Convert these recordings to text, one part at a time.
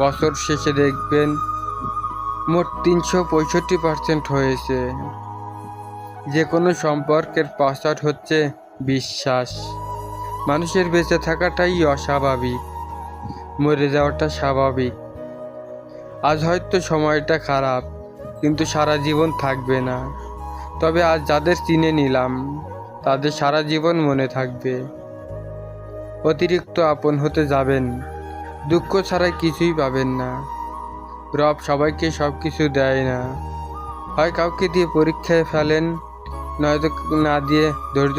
বছর শেষে দেখবেন মোট তিনশো পঁয়ষট্টি পার্সেন্ট হয়েছে। যে কোনো সম্পর্কের পাসওয়ার্ড হচ্ছে বিশ্বাস। মানুষের বেঁচে থাকাটাই অস্বাভাবিক, মরে যাওয়াটা স্বাভাবিক। আজ হয়তো সময়টা খারাপ, কিন্তু সারা জীবন থাকবে না। তবে আজ যাদের চিনে নিলাম, তাদের সারা জীবন মনে থাকবে। অতিরিক্ত আপন হতে যাবেন। দুঃখ ছাড়াই কিছুই পাবেন না। রব সবাইকে সব কিছু দেয় না। হয় কাউকে দিয়ে পরীক্ষায় ফেলেন, নয়তো না দিয়ে ধৈর্য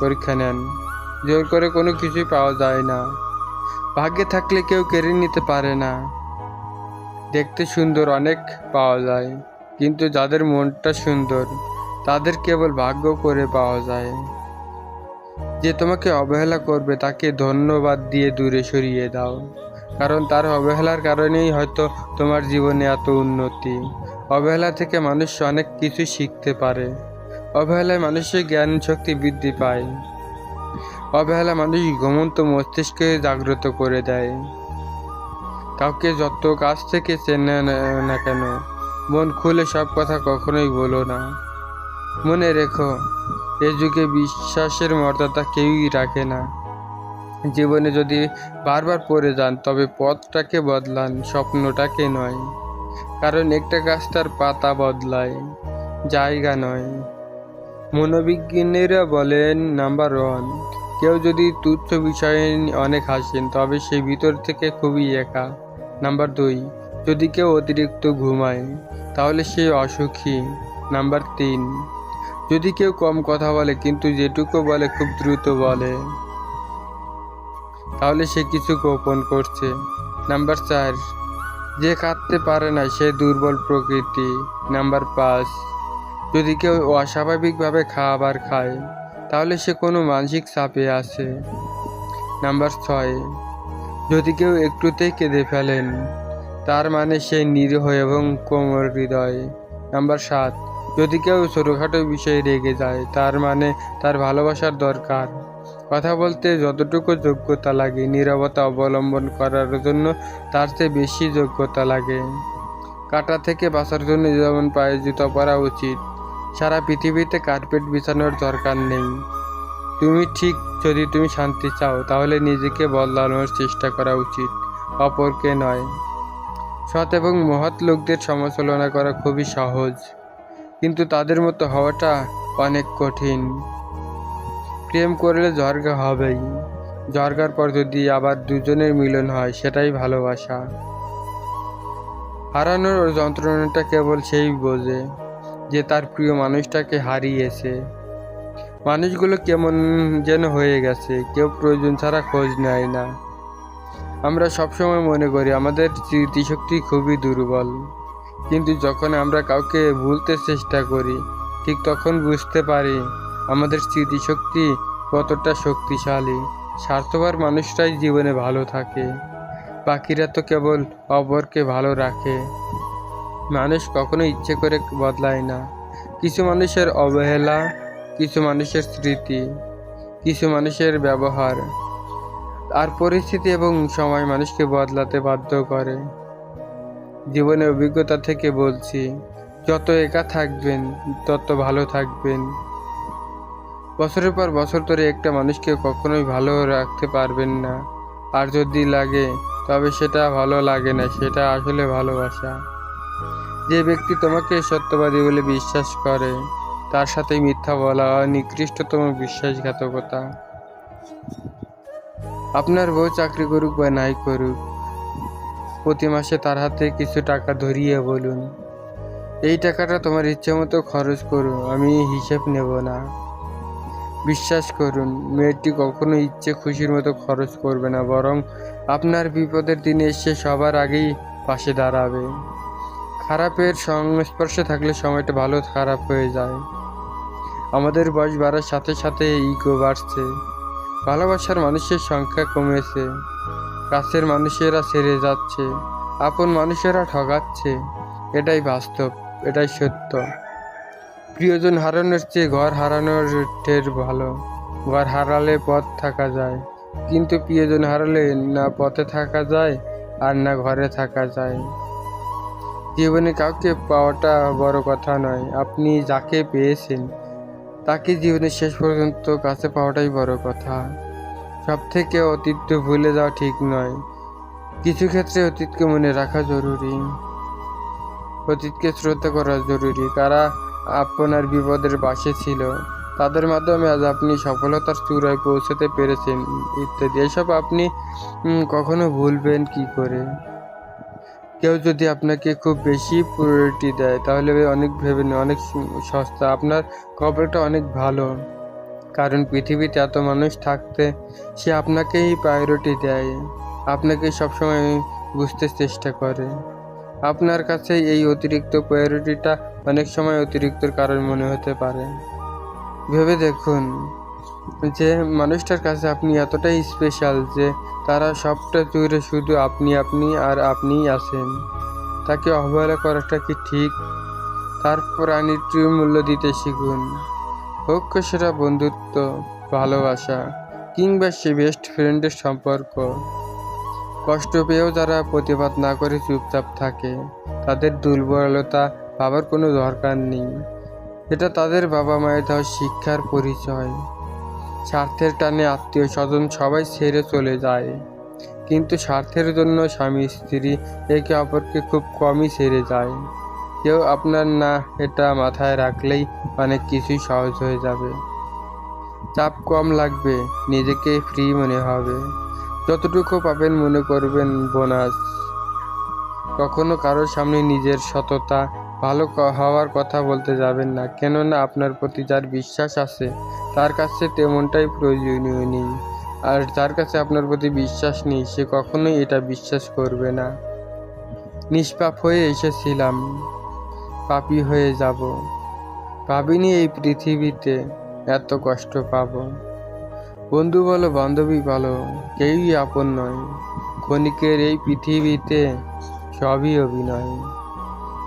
পরীক্ষা নেন। জোর করে কোনো কিছুই পাওয়া যায় না। ভাগ্যে থাকলে কেউ কেড়ে নিতে পারে না। দেখতে সুন্দর অনেক পাওয়া যায়, কিন্তু যাদের মনটা সুন্দর, তাদের কেবল ভাগ্য করে পাওয়া যায়। যে তোমাকে অবহেলা করবে, তাকে ধন্যবাদ দিয়ে দূরে সরিয়ে দাও। কারণ তার অবহেলার কারণেই হয়তো তোমার জীবনে এত উন্নতি। অবহেলা থেকে মানুষ অনেক কিছু শিখতে পারে। অবহেলায় মানুষের জ্ঞান শক্তি বৃদ্ধি পায়। অবহেলা মানুষ ঘুমন্ত মস্তিষ্কে জাগ্রত করে দেয়। কাউকে যত কাছ থেকে চেনে না কেন, মন খুলে সব কথা কখনোই বলো না। মনে রেখো, এ যুগে বিশ্বাসের মর্যাদা কেউই রাখে না। জীবনে যদি বারবার পড়ে যান, তবে পথটাকে বদলান, স্বপ্নটাকে নয়। কারণ একটা গাছ তার পাতা বদলায়, জায়গা নয়। মনোবিজ্ঞানীরা বলেন নাম্বার ওয়ান কেউ যদি তুচ্ছ বিষয়ে অনেক হাসেন, তবে সে ভিতর থেকে খুবই একা। নাম্বার দুই, যদি কেউ অতিরিক্ত ঘুমায়, তাহলে সে অসুখী। নাম্বার তিন, যদি কেউ কম কথা বলে, কিন্তু যেটুকু বলে খুব দ্রুত বলে। তাহলে সে কিছু গোপন করছে। নাম্বার চার। যে কাঁদতে পারে না, সে দুর্বল প্রকৃতি। নাম্বার পাঁচ। যদি কেউ অস্বাভাবিকভাবে খাবার খায়, তাহলে সে কোনো মানসিক চাপে আছে। নাম্বার ছয়। যদি কেউ একটুতেই কেঁদে ফেলেন, তার মানে সে নিরীহ এবং কোমর হৃদয়। নাম্বার সাত। যদি কেউ ছোটোখাটো বিষয়ে রেগে যায়, তার মানে তার ভালোবাসার দরকার। কথা বলতে যতটুকু যোগ্যতা লাগে, নীরবতা অবলম্বন করার জন্য তার চেয়ে বেশি যোগ্যতা লাগে। কাটা থেকে বাঁচার জন্য যেমন পায়ে জুতো পরা উচিত, সারা পৃথিবীতে কার্পেট বিছানোর দরকার নেই। তুমি ঠিক যদি তুমি শান্তি চাও, তাহলে নিজেকে বদলানোর চেষ্টা করা উচিত, অপরকে নয়। সৎ এবং মহৎ লোকদের সমালোচনা করা খুবই সহজ, কিন্তু তাদের মতো হওয়াটা অনেক কঠিন। প্রেম করলে ঝর্গা হবেই। ঝর্গার পর যদি আবার দুজনের মিলন হয়, সেটাই ভালোবাসা। হারানোর যন্ত্রণাটা কেবল সেই বোঝে যে তার প্রিয় মানুষটাকে হারিয়েছে। মানুষগুলো কেমন যেন হয়ে গেছে, কেউ প্রয়োজন ছাড়া খোঁজ নেয় না। আমরা সবসময় মনে করি আমাদের স্মৃতিশক্তি খুবই দুর্বল। কিন্তু যখন আমরা কাউকে ভুলতে চেষ্টা করি, ঠিক তখন বুঝতে পারি আমাদের স্মৃতিশক্তি কতটা শক্তিশালী। স্বার্থপর মানুষটাই জীবনে ভালো থাকে। বাকিরা তো কেবল অপরকে ভালো রাখে। মানুষ কখনো ইচ্ছে করে বদলায় না। কিছু মানুষের অবহেলা, কিছু মানুষের স্মৃতি, কিছু মানুষের ব্যবহার। আর পরিস্থিতি এবং সময় মানুষকে বদলাতে বাধ্য করে। জীবনের অভিজ্ঞতা থেকে বলছি, যত একা থাকবেন, তত ভালো থাকবেন। বছরের পর বছর ধরে একটা মানুষকে কখনোই ভালো রাখতে পারবেন না। আর যদি লাগে, তবে সেটা ভালো লাগে না, সেটা আসলে ভালোবাসা। যে ব্যক্তি তোমাকে সত্যবাদী বলে বিশ্বাস করে, তার সাথে মিথ্যা বলা নিকৃষ্টতম বিশ্বাসঘাতকতা। আপনার বউ চাকরি করুক বা নাই করুক, প্রতি মাসে তার হাতে কিছু টাকা ধরিয়ে বলুন। এই টাকাটা তোমার ইচ্ছে মতো খরচ করো আমি হিসেব নেব না। বিশ্বাস করুন, মেয়েটি কখনো ইচ্ছে খুশির মতো খরচ করবে না, বরং আপনার বিপদের দিনে এসে সবার আগেই পাশে দাঁড়াবে। খারাপের সংস্পর্শে থাকলে সময়টা ভালো খারাপ হয়ে যায়। আমাদের বয়স বাড়ার সাথে সাথে ইগো বাড়ছে। ভালোবাসার মানুষের সংখ্যা কমেছে। কাছের মানুষেরা ছেড়ে যাচ্ছে। আপন মানুষেরা ঠগাচ্ছে। এটাই বাস্তব, এটাই সত্য। প্রিয়জন হারানোর চেয়ে ঘর হারানোর টের ভালো। ঘর হারালে পথ থাকা যায়, কিন্তু প্রিয়জন হারালে না পথে থাকা যায় আর না ঘরে থাকা যায়। জীবনে কাউকে পাওয়াটা বড় কথা নয়, আপনি যাকে পেয়েছেন, তাকে জীবনের শেষ পর্যন্ত কাছে পাওয়াটাই বড় কথা। সব থেকে অতীত ভুলে যাওয়া ঠিক নয়, কিছু ক্ষেত্রে অতীতকে মনে রাখা জরুরি। অতীতকে শ্রদ্ধা করা জরুরি, কারা আপনার বিপদের পাশে ছিল। তাদের মাধ্যমে আজ আপনি সফলতার চূড়ায় পৌঁছতে পেরেছেন ইত্যাদি। এসব আপনি কখনো ভুলবেন কি করে? কেউ যদি আপনাকে খুব বেশি প্রায়োরিটি দেয় তাহলে অনেক ভেবে নিন, অনেক সস্তা। আপনার কপালটা অনেক ভালো কারণ পৃথিবীতে এত মানুষ থাকতে সে আপনাকেই প্রায়োরিটি দেয়। আপনাকে সবসময় বুঝতে চেষ্টা করে। আপনার কাছে এই অতিরিক্ত প্রায়োরিটিটা অনেক সময় অতিরিক্তর কারণ মনে হতে পারে। ভেবে দেখুন যে, মানুষটার কাছে আপনি এতটাই স্পেশাল যে, তারা সবটা জুড়ে শুধু আপনি আপনি আর আপনিই আছেন। তাকে অবহেলা করাটা কি ঠিক? তার প্রাণীটির মূল্য দিতে শিখুন। হোক সেটা বন্ধুত্ব, ভালোবাসা, কিংবা সে বেস্ট ফ্রেন্ডের সম্পর্ক। কষ্ট পেয়েও যারা প্রতিবাদ না করে চুপচাপ থাকে, তাদের দুর্বলতা ভাবার কোনো দরকার নেই। এটা তাদের বাবা মায়ের দেওয়া শিক্ষার পরিচয়। স্বার্থের টানে আত্মীয় স্বজন সবাই ছেড়ে চলে যায়। কিন্তু স্বার্থের জন্য স্বামী, স্ত্রী একে অপরকে খুব কমই ছেড়ে যায়। কেউ আপনার না এটা মাথায় রাখলেই অনেক কিছুই সহজ হয়ে যাবে। চাপ কম লাগবে, নিজেকে ফ্রি মনে হবে। যতটুকু পাবেন মনে করবেন, বোনাস। কখনো কারোর সামনে নিজের সততা ভালো হওয়ার কথা বলতে যাবেন না। কেননা আপনার প্রতি যার বিশ্বাস আছে, তার কাছে তেমনটাই প্রয়োজনীয় নেই। আর যার কাছে আপনার প্রতি বিশ্বাস নেই, সে কখনোই এটা বিশ্বাস করবে না। নিষ্পাপ হয়ে এসেছিলাম, পাপি হয়ে যাব। ভাবিনি এই পৃথিবীতে এত কষ্ট পাব। বন্ধু বলো, বান্ধবী বলো, কেউই আপন নয়। ক্ষণিকের এই পৃথিবীতে সবই অভিনয়।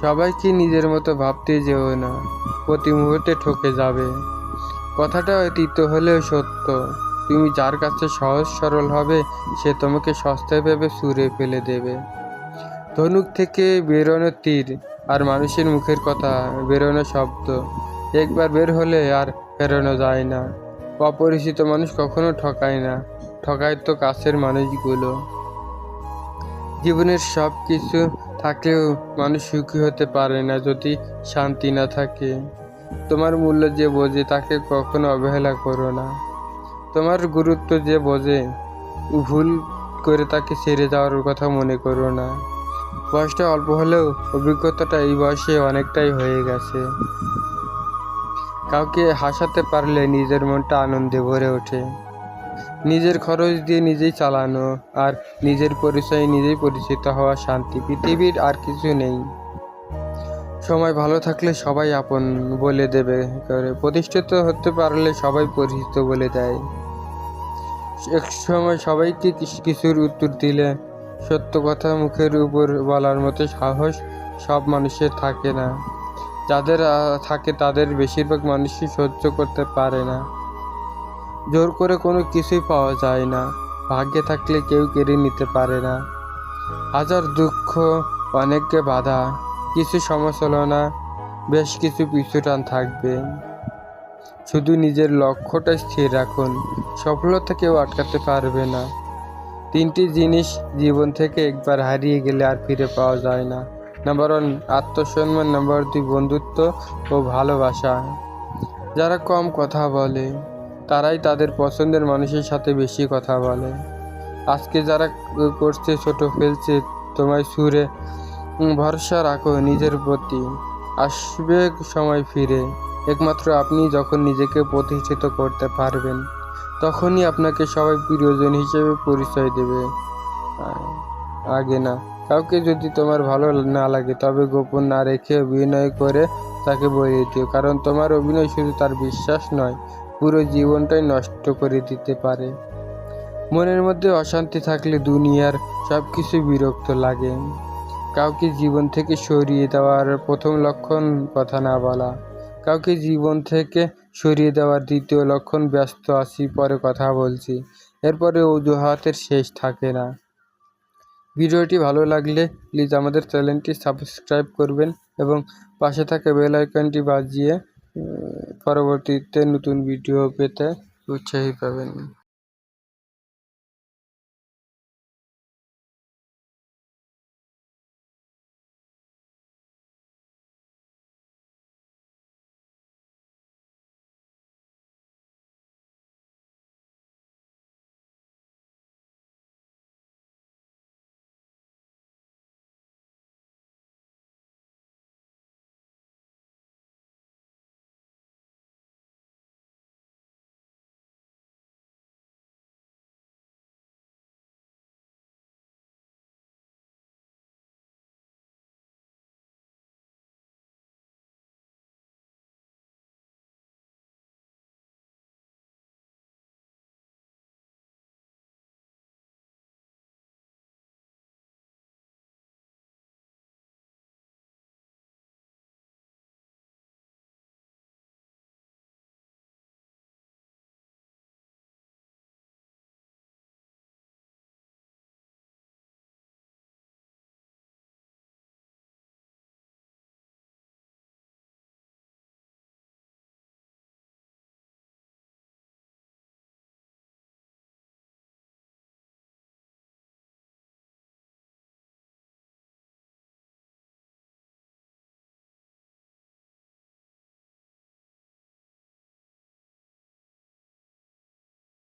সবাইকে নিজের মতো ভাবতে যেও না, প্রতি মুহূর্তে ঠকে যাবে। কথাটা অতীত হলেও সত্য। তুমি যার কাছে সহজ সরল হবে, সে তোমাকে সস্তায় ভেবে সুরে ফেলে দেবে। ধনুক থেকে বেরোনো তীর আর মানুষের মুখের কথা, বেরোনো শব্দ। একবার বের হলে আর ফেরানো যায় না। অপরিচিত মানুষ কখনো ঠকায় না, ঠকায় তো কাছের মানুষগুলো। জীবনের সব কিছু থাকলেও মানুষ সুখী হতে পারে না যদি শান্তি না থাকে। তোমার মূল্য যে বোঝে তাকে কখনো অবহেলা করো না। তোমার গুরুত্ব যে বোঝে, ভুল করে তাকে ছেড়ে যাওয়ার কথা মনে করো না। বয়সটা অল্প হলেও অভিজ্ঞতাটা এই বয়সে অনেকটাই হয়ে গেছে। কাউকে হাসাতে পারলে নিজের মনটা আনন্দে ভরে ওঠে। নিজের খরচ দিয়ে নিজেই চালানো আর নিজের পরিচয়ে নিজেই পরিচিত হওয়া শান্তি পৃথিবীর আর কিছু নেই। সময় ভালো থাকলে সবাই আপন বলে দেবে, করে প্রতিষ্ঠিত হতে পারলে সবাই পরিচিত বলে দেয়। এক সময় সবাইকে কিছুর উত্তর দিলে সত্য কথা মুখের উপর বলার মতো সাহস সব মানুষের থাকে না। যাদের থাকে তাদের বেশিরভাগ মানুষই সহ্য করতে পারে না। জোর করে কোনো কিছুই পাওয়া যায় না। ভাগ্যে থাকলে কেউ কেড়ে নিতে পারে না। হাজার দুঃখ, অনেককে বাধা, কিছু সমালোচনা বেশ কিছু পিছুটান থাকবে। শুধু নিজের লক্ষ্যটা স্থির রাখুন, সফলতা কেউ আটকাতে পারবে না। তিনটি জিনিস জীবন থেকে একবার হারিয়ে গেলে আর ফিরে পাওয়া যায় না। নাম্বার ওয়ান, আত্মসম্মান। নাম্বার দুই, বন্ধুত্ব ও ভালোবাসা। যারা কম কথা বলে তারাই তাদের পছন্দের মানুষের সাথে বেশি কথা বলে। আজকে যারা করছে ছোট ফেলছে, তোমায় সুরে ভরসা রাখো নিজের প্রতি। আসবে সময় ফিরে। একমাত্র আপনি যখন নিজেকে প্রতিষ্ঠিত করতে পারবেন, তখনই আপনাকে সবাই প্রিয়জন হিসেবে পরিচয় দেবে। আগে না। কাউকে যদি তোমার ভালো না লাগে, তবে গোপন না রেখে অভিনয় করে তাকে বলিয়ে দিও। কারণ তোমার অভিনয় শুধু তার বিশ্বাস নয় পুরো জীবনটাই নষ্ট করে দিতে পারে। মনের মধ্যে অশান্তি থাকলে দুনিয়ার সব কিছু বিরক্ত লাগে। কাউকে জীবন থেকে সরিয়ে দেওয়ার প্রথম লক্ষণ কথা না বলা। কাউকে জীবন থেকে সরিয়ে দেওয়ার দ্বিতীয় লক্ষণ, ব্যস্ত আছি, পরে কথা বলছি। এরপরে অজুহাতের শেষ থাকে না। ভিডিওটি ভালো লাগলে প্লিজ আমাদের চ্যানেলটি সাবস্ক্রাইব করবেন এবং পাশে থাকা বেল আইকনটি বাজিয়ে পরবর্তীতে নতুন ভিডিও পেতে উৎসাহী পাবেন।